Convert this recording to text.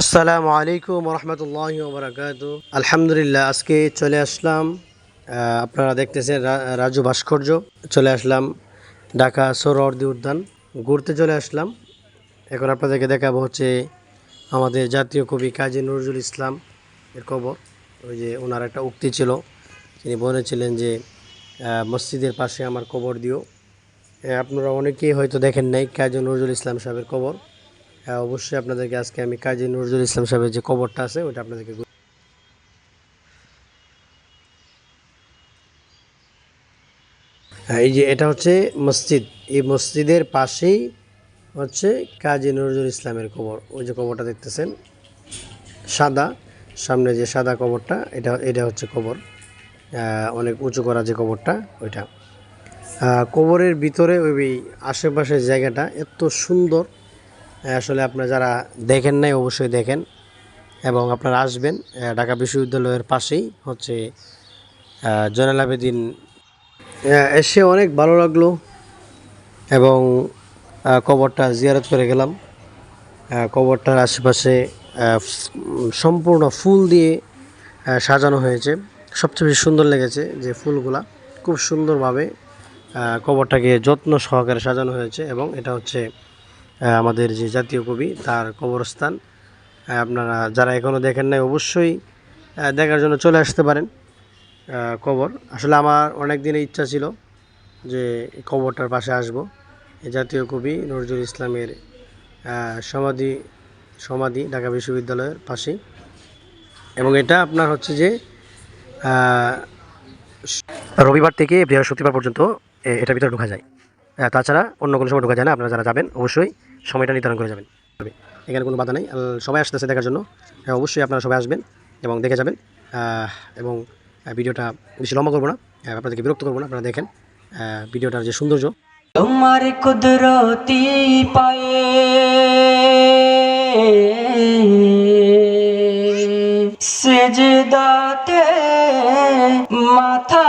আসসালামু আলাইকুম রহমতুল্লাহ বরকাত আলহামদুলিল্লাহ, আজকে চলে আসলাম আপনারা দেখতেছেন রাজু ভাস্কর্য। চলে আসলাম ঢাকা সৌরর্দি উদ্যান, ঘুরতে চলে আসলাম। এখন আপনাদেরকে দেখাবো হচ্ছে আমাদের জাতীয় কবি কাজী নজরুল ইসলাম এর কবর। ওই যে ওনার একটা উক্তি ছিল, তিনি বলেছিলেন যে মসজিদের পাশে আমার কবর দিও। আপনারা অনেকেই হয়তো দেখেন নাই কাজী নজরুল ইসলাম সাহেবের কবর। হ্যাঁ অবশ্যই আপনাদেরকে আজকে আমি কাজী নজরুল ইসলাম সাহেবের যে কবরটা আছে, ওটা আপনাদেরকে হ্যাঁ এই যে এটা হচ্ছে মসজিদ। এই মসজিদের পাশেই হচ্ছে কাজী নজরুল ইসলামের কবর। ওই যে কবরটা দেখতেছেন, সাদা। সামনে যে সাদা কবরটা, এটা এটা হচ্ছে কবর। অনেক উঁচু করা যে কবরটা, ওইটা। কবরের ভিতরে ওই আশেপাশের জায়গাটা এত সুন্দর আসলে আপনারা যারা দেখেন নাই, অবশ্যই দেখেন এবং আপনারা আসবেন ঢাকা বিশ্ববিদ্যালয়ের পাশেই হচ্ছে জয়নাল আবেদিন এসে অনেক ভালো লাগল এবং কবরটা জিয়ারত করে গেলাম। কবরটার আশেপাশে সম্পূর্ণ ফুল দিয়ে সাজানো হয়েছে। সবচেয়ে বেশি সুন্দর লেগেছে যে ফুলগুলা, খুব সুন্দরভাবে কবরটাকে যত্ন সহকারে সাজানো হয়েছে এবং এটা হচ্ছে আমাদের যে জাতীয় কবি, তার কবরস্থান আপনারা যারা এখনও দেখেন নাই, অবশ্যই দেখার জন্য চলে আসতে পারেন কবর। আসলে আমার অনেক দিনের ইচ্ছা ছিল যে কবরটার পাশে আসব। এই জাতীয় কবি নজরুল ইসলামের সমাধি সমাধি ঢাকা বিশ্ববিদ্যালয়ের পাশে। এবং এটা আপনার হচ্ছে যে রবিবার থেকে বৃহস্পতিবার পর্যন্ত এটার ভিতরে ঢোকা যায়। তাছাড়া অন্য কোনো সময় ঢোকা যায় না। আপনারা যারা যাবেন অবশ্যই সময়টা নির্ধারণ করে যাবেন। এখানে কোনো বাধা নেই। সবাই আসতেছে দেখার জন্য। হ্যাঁ, অবশ্যই আপনারা সবাই আসবেন এবং দেখে যাবেন। এবং ভিডিওটা বেশি লম্বা করব না। আপনাদেরকে বিরক্ত করব না। আপনারা দেখেন ভিডিওটার যে সৌন্দর্য। তোমার কুদরতি পায়ে সেজদাতে মাথা